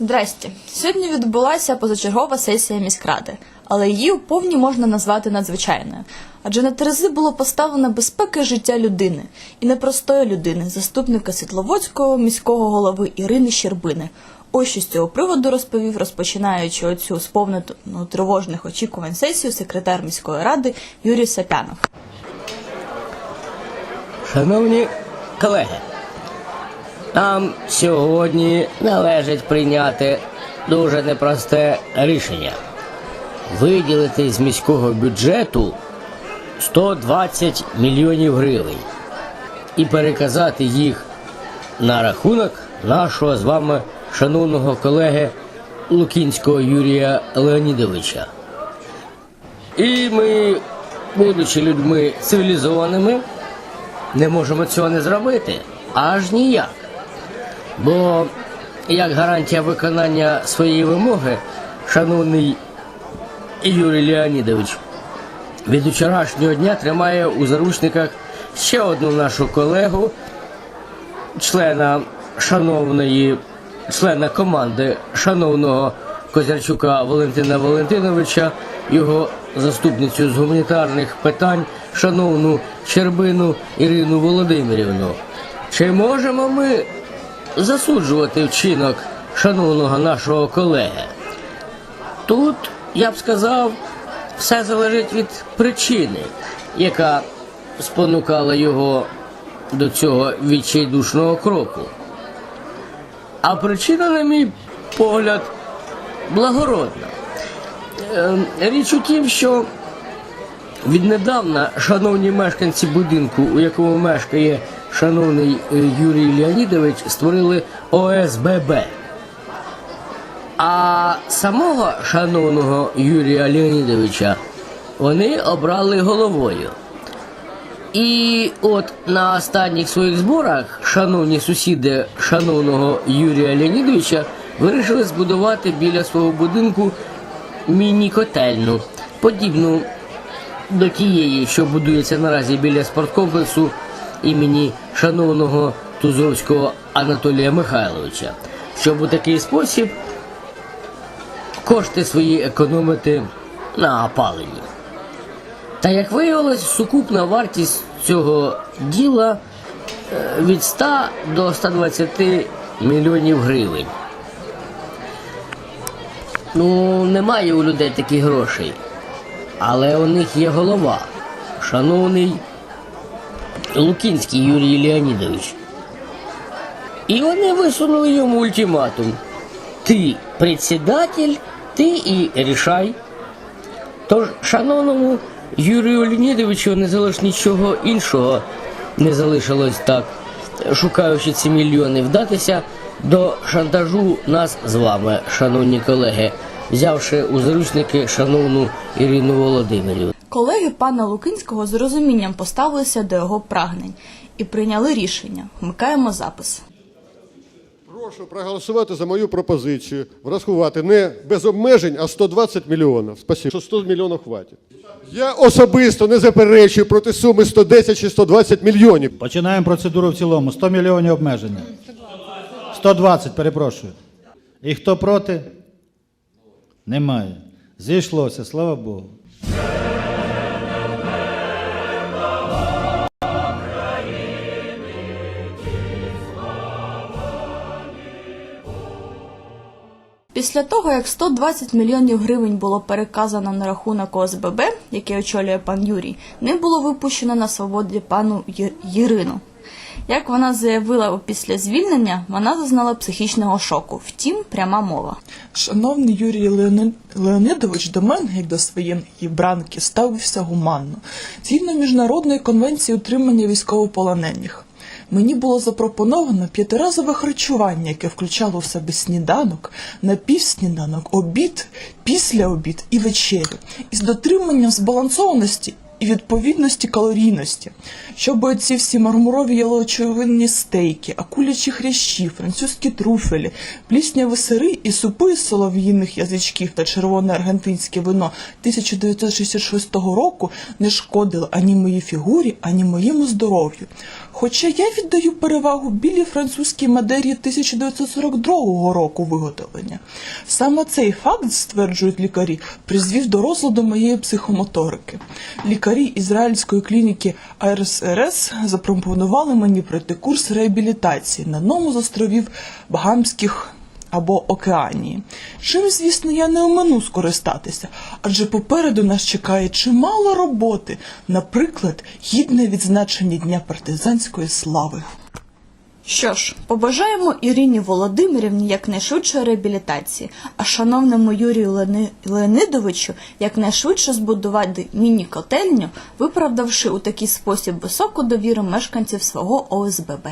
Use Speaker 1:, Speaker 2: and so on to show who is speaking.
Speaker 1: Здрасте. Сьогодні відбулася позачергова сесія міськради, але її у повні можна назвати надзвичайною. Адже на терези було поставлено безпека життя людини і непростої людини, заступника Світловодського міського голови Ірини Щербини. Ось що з цього приводу розповів, розпочинаючи оцю сповнену тривожних очікувань сесію секретар міської ради Юрій Сапянов.
Speaker 2: Шановні колеги, нам сьогодні належить прийняти дуже непросте рішення. Виділити з міського бюджету 120 мільйонів гривень і переказати їх на рахунок нашого з вами шановного колеги Лукінського Юрія Леонідовича. І ми, будучи людьми цивілізованими, не можемо цього не зробити аж ніяк. Бо як гарантія виконання своєї вимоги, шановний Юрій Леонідович, від вчорашнього дня тримає у заручниках ще одну нашу колегу, члена шановної, члена команди шановного Козярчука Валентина Валентиновича, його заступницю з гуманітарних питань, шановну Щербину Ірину Володимирівну. Чи можемо ми засуджувати вчинок шановного нашого колеги? Тут, я б сказав, все залежить від причини, яка спонукала його до цього відчайдушного кроку. А причина, на мій погляд, благородна. Е, Річ у тім, що віднедавна шановні мешканці будинку, у якому мешкає шановний е, Юрій Леонідович, створили ОСББ. А самого шановного Юрія Леонідовича вони обрали головою. І от на останніх своїх зборах шановні сусіди шановного Юрія Леонідовича вирішили збудувати біля свого будинку міні-котельну, подібну до тієї, що будується наразі біля спорткомплексу імені шановного Тузовського Анатолія Михайловича, щоб у такий спосіб кошти свої економити на опаленні. Та як виявилось, сукупна вартість цього діла е, від 100 до 120 мільйонів гривень. Ну, немає у людей таких грошей. Але у них є голова, шановний Лукінський Юрій Леонідович. І вони висунули йому ультиматум. Ти председатель, ти і рішай. Тож, шановному Юрію Леонідовичу не залиш нічого іншого не залишилось так, шукаючи ці мільйони, вдатися до шантажу нас з вами, шановні колеги, взявши у заручники шановну Ірину Володимирівну.
Speaker 1: Колеги пана Лукинського з розумінням поставилися до його прагнень і прийняли рішення. Вмикаємо запис.
Speaker 3: Прошу проголосувати за мою пропозицію, врахувати не без обмежень, а 120 мільйонів. Спасибо, що 100 мільйонів хватить. Я особисто не заперечую проти суми 110 чи 120 мільйонів.
Speaker 4: Починаємо процедуру в цілому. 100 мільйонів обмеження. 120, перепрошую. І хто проти? Немає. Зійшлося, слава Богу.
Speaker 1: Після того, як 120 мільйонів гривень було переказано на рахунок ОСББ, який очолює пан Юрій, ним було випущено на свободі пану Ірину. Як вона заявила після звільнення, вона зазнала психічного шоку. Втім, пряма мова.
Speaker 5: Шановний Юрій Леони- до мене, як до своєї бранки, ставився гуманно. Згідно міжнародної конвенції утримання військовополонених. Мені було запропоновано п'ятиразове харчування, яке включало в себе сніданок, напівсніданок, обід, післяобід і вечерю, із дотриманням збалансованості і відповідності калорійності, щоб ці всі мармурові яловичовинні стейки, акулячі хрящі, французькі труфелі, плісняві сири і супи з солов'їних язичків та червоне аргентинське вино 1966 року не шкодили ані моїй фігурі, ані моєму здоров'ю. Хоча я віддаю перевагу білій французькій мадері 1942 року виготовлення. Саме цей факт, стверджують лікарі, призвів до розладу моєї психомоторики. Лікарі ізраїльської клініки АРСРС запропонували мені пройти курс реабілітації на одному з островів Багамських або Океанії. Чим, звісно, я не омину скористатися, адже попереду нас чекає чимало роботи, наприклад, гідне відзначення Дня партизанської слави.
Speaker 1: Що ж, побажаємо Ірині Володимирівні якнайшвидшої реабілітації, а шановному Юрію Леони- Леонидовичу якнайшвидше збудувати міні-котельню, виправдавши у такий спосіб високу довіру мешканців свого ОСББ.